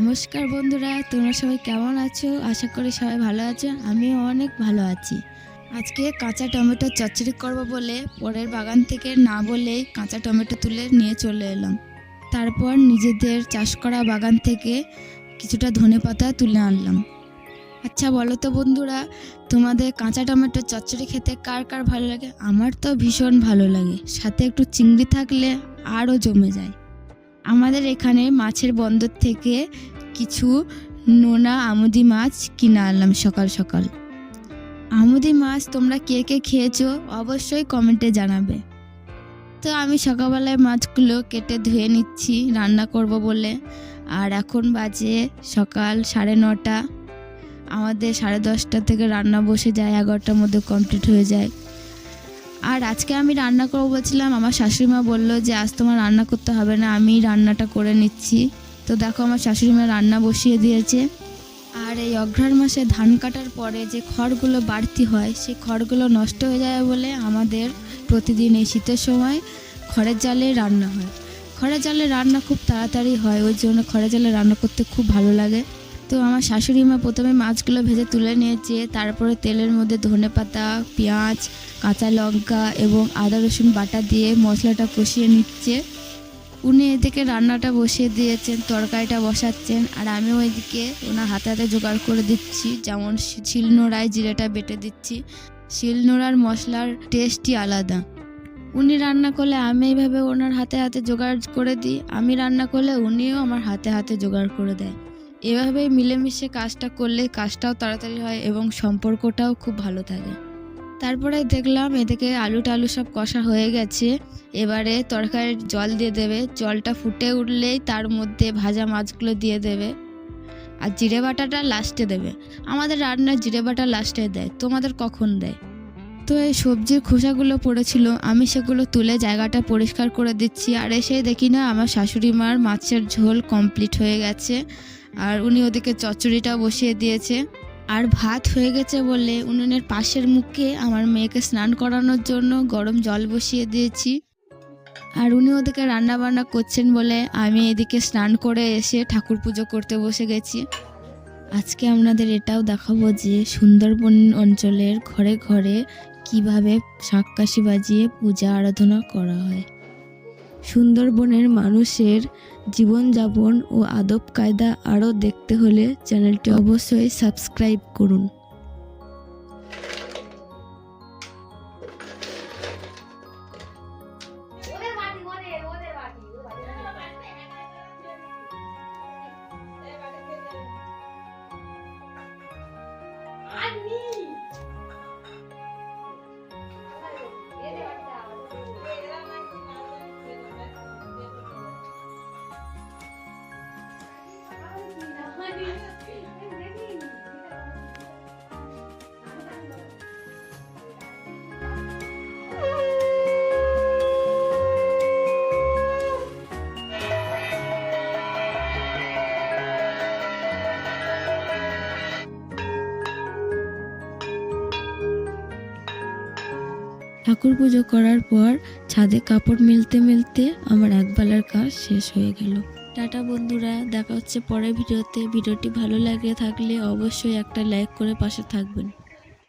নমস্কার বন্ধুরা, তোমরা সবাই কেমন আছো? আশা করি সবাই ভালো আছো, আমিও অনেক ভালো আছি। আজকে কাঁচা টমেটো চচ্চড়ি করব বলে পরের বাগান থেকে না বলেই কাঁচা টমেটো তুলে নিয়ে চলে এলাম। তারপর নিজেদের চাষ করা বাগান থেকে কিছুটা ধনে পাতা তুলে আনলাম। আচ্ছা বলো তো বন্ধুরা, তোমাদের কাঁচা টমেটো চচ্চড়ি খেতে কার কার ভালো লাগে? আমার তো ভীষণ ভালো লাগে। সাথে একটু চিংড়ি থাকলে আরও জমে যায়। আমাদের এখানে মাছের বন্দর থেকে কিছু নোনা আমুদি মাছ কিনে আনলাম সকাল সকাল। আমুদি মাছ তোমরা কে কে খেয়েছো অবশ্যই কমেন্টে জানাবে। তো আমি সকালবেলায় মাছগুলো কেটে ধুয়ে নিচ্ছি, রান্না করব বলে। আর এখন বাজে সকাল সাড়ে নটা। আমাদের সাড়ে দশটা থেকে রান্না বসে যায়, এগারোটার মধ্যে কমপ্লিট হয়ে যায়। আর আজকে আমি রান্না করব বলছিলাম, আমার শাশুড়িমা বলল যে, আজ তোমার রান্না করতে হবে না, আমি রান্নাটা করে নিচ্ছি। তো দেখো, আমার শাশুড়িমা রান্না বসিয়ে দিয়েছে। আর এই অঘ্রাণ মাসে ধান কাটার পরে যে খড়গুলো বাড়তি হয়, সেই খড়গুলো নষ্ট হয়ে যায় বলে আমাদের প্রতিদিন এই শীতের সময় খড়ের জালে রান্না হয়। খড়ের জালে রান্না খুব তাড়াতাড়ি হয়, ওই জন্য খড়ের জালে রান্না করতে খুব ভালো লাগে। তো আমার শাশুড়ি মা প্রথমে মাছগুলো ভেজে তুলে নিয়েছে, তারপরে তেলের মধ্যে ধনে পাতা, পেঁয়াজ, কাঁচা লঙ্কা এবং আদা, রসুন বাটা দিয়ে মশলাটা কষিয়ে নিচ্ছে। উনি এদিকে রান্নাটা বসিয়ে দিয়েছেন, তরকারিটা বসাচ্ছেন, আর আমিও ওইদিকে ওনার হাতে হাতে জোগাড় করে দিচ্ছি। যেমন শিলনোড়ায় জিরেটা বেটে দিচ্ছি। শিলনোড়ার মশলার টেস্টই আলাদা। উনি রান্না করলে আমি এইভাবে ওনার হাতে হাতে জোগাড় করে দিই, আমি রান্না করলে উনিও আমার হাতে হাতে জোগাড় করে দেয়। এভাবেই মিলেমিশে কাজটা করলে কাজটাও তাড়াতাড়ি হয় এবং সম্পর্কটাও খুব ভালো থাকে। তারপরে দেখলাম এদিকে আলু টালু সব কষা হয়ে গেছে। এবারে তরকারির জল দিয়ে দেবে। জলটা ফুটে উঠলেই তার মধ্যে ভাজা মাছগুলো দিয়ে দেবে। আর জিরে বাটাটা লাস্টে দেবে। আমাদের রান্নার জিরে বাটা লাস্টে দেয়। তোমাদের কখন দেয়? তো এই সবজির খোসাগুলো পড়েছিল। আমি সেগুলো তুলে জায়গাটা পরিষ্কার করে দিচ্ছি। আর এসে দেখি না, আমার শাশুড়ি মার মাছের ঝোল কমপ্লিট হয়ে গেছে। আর উনি ওদিকে চচ্চড়িটা বসিয়ে দিয়েছে। আর ভাত হয়ে গেছে বলে উনুনের পাশের মুখে আমার মেয়েকে স্নান করানোর জন্য গরম জল বসিয়ে দিয়েছি। আর উনি ওদিকে রান্না বান্না করছেন বলে আমি এদিকে স্নান করে এসে ঠাকুর পুজো করতে বসে গেছি। আজকে আপনাদের এটাও দেখাবো যে সুন্দরবন অঞ্চলের ঘরে ঘরে কীভাবে শাঁককাশি বাজিয়ে পূজা আরাধনা করা হয়। সুন্দরবনের মানুষের জীবনযাপন ও আদব কায়দা আরও দেখতে হলে চ্যানেলটি অবশ্যই সাবস্ক্রাইব করুন। ওদের বাটি ঠাকুর পুজো করার পর ছাদে কাপড় মেলতে মেলতে আমার একবেলার কাজ শেষ হয়ে গেল। টাটা বন্ধুরা, দেখা হচ্ছে পরের ভিডিওতে। ভিডিওটি ভালো লাগে থাকলে অবশ্যই একটা লাইক করে পাশে থাকবেন।